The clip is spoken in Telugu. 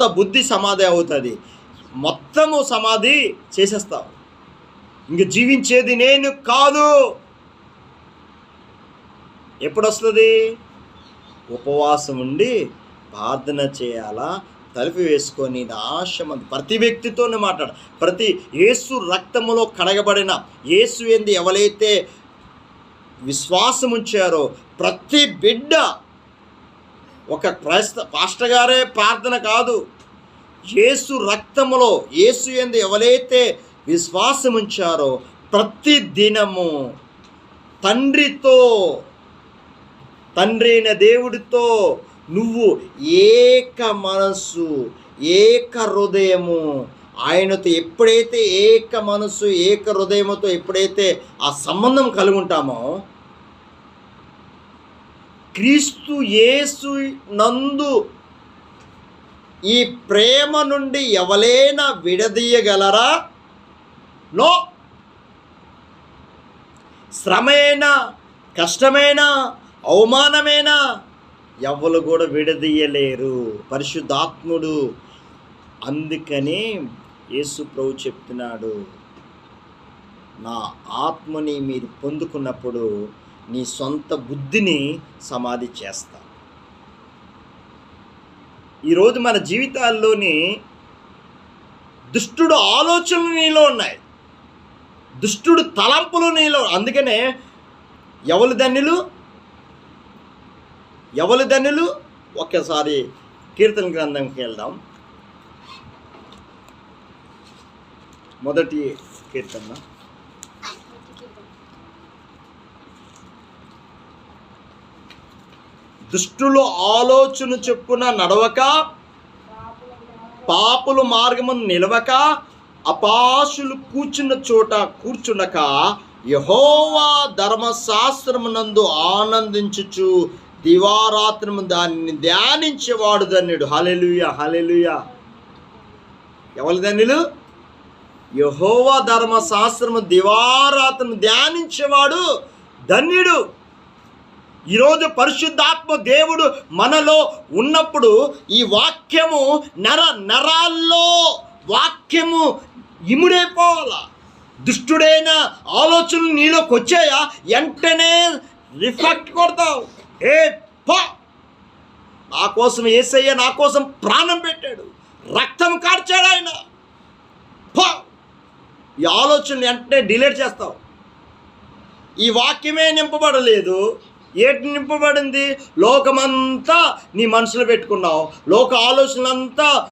సొంత బుద్ధి సమాధి అవుతుంది. మొత్తము సమాధి చేసేస్తావు. ఇంక జీవించేది నేను కాదు. ఎప్పుడు వస్తుంది ఉపవాసం ఉండి ప్రార్థన చేయాలా? తలుపు వేసుకొని నాశమ ప్రతి వ్యక్తితోనే మాట్లాడ. ప్రతి యేసు రక్తములో కడగబడిన యేసు ఏంది ఎవరైతే విశ్వాసం ఉంచారో ప్రతి బిడ్డ ఒక క్రైస్త పాస్టర్ గారే ప్రార్థన కాదు. యేసు రక్తములో యేసు ఎందు ఎవరైతే విశ్వాసం ఉంచారో ప్రతి దినము తండ్రితో తండ్రి అయిన దేవుడితో నువ్వు ఏక మనస్సు ఏక హృదయము. ఆయనతో ఎప్పుడైతే ఏక మనస్సు ఏక హృదయముతో ఎప్పుడైతే ఆ సంబంధం కలుగుంటామో క్రీస్తు యేసు నందు ఈ ప్రేమ నుండి ఎవలైనా విడదీయగలరా? నో. శ్రమైనా? కష్టమైనా? అవమానమైనా? ఎవరు కూడా విడదీయలేరు. పరిశుద్ధాత్ముడు అందుకని యేసు ప్రభు చెప్తున్నాడు నా ఆత్మని మీరు పొందుకున్నప్పుడు నీ సొంత బుద్ధిని సమాధి చేస్తా. ఈరోజు మన జీవితాల్లోని దుష్టుడు ఆలోచనలు నీలో ఉన్నాయి. దుష్టుడు తలంపులు నీలో అందుకనే ఎవరు ధన్యులు? ఎవరు ధన్యులు? ఒక్కసారి కీర్తన గ్రంథంకి వెళ్దాం. మొదటి కీర్తన. దుష్టులు ఆలోచన చెప్పున నడవక పాపులు మార్గమును నిలవక అపాసులు కూర్చున్న చోట కూర్చునక యహోవా ధర్మశాస్త్రమునందు ఆనందించుచు దివారాత్రము దానిని ధ్యానించేవాడు ధన్యుడు. హలెలుయ హలెలుయ ఎవరు ధన్యులు? యహోవా ధర్మశాస్త్రము దివారాత్రము ధ్యానించేవాడు ధన్యుడు. ఈరోజు పరిశుద్ధాత్మ దేవుడు మనలో ఉన్నప్పుడు ఈ వాక్యము నర నరాల్లో వాక్యము ఇముడైపోవాల దుష్టుడైన ఆలోచనలు నీలోకి వచ్చాయా? వెంటనే రిఫ్లెక్ట్ కొడతావు. ఏ పా! నా కోసం ఏసయ్య నా కోసం ప్రాణం పెట్టాడు. రక్తం కార్చాడు ఆయన. పా! ఈ ఆలోచనలు వెంటనే డిలీట్ చేస్తావు. ఈ వాక్యమే నింపబడలేదు. ఏటి నింపబడింది? లోకమంతా నీ మనసులో పెట్టుకున్నావు. లోక ఆలోచనలంతా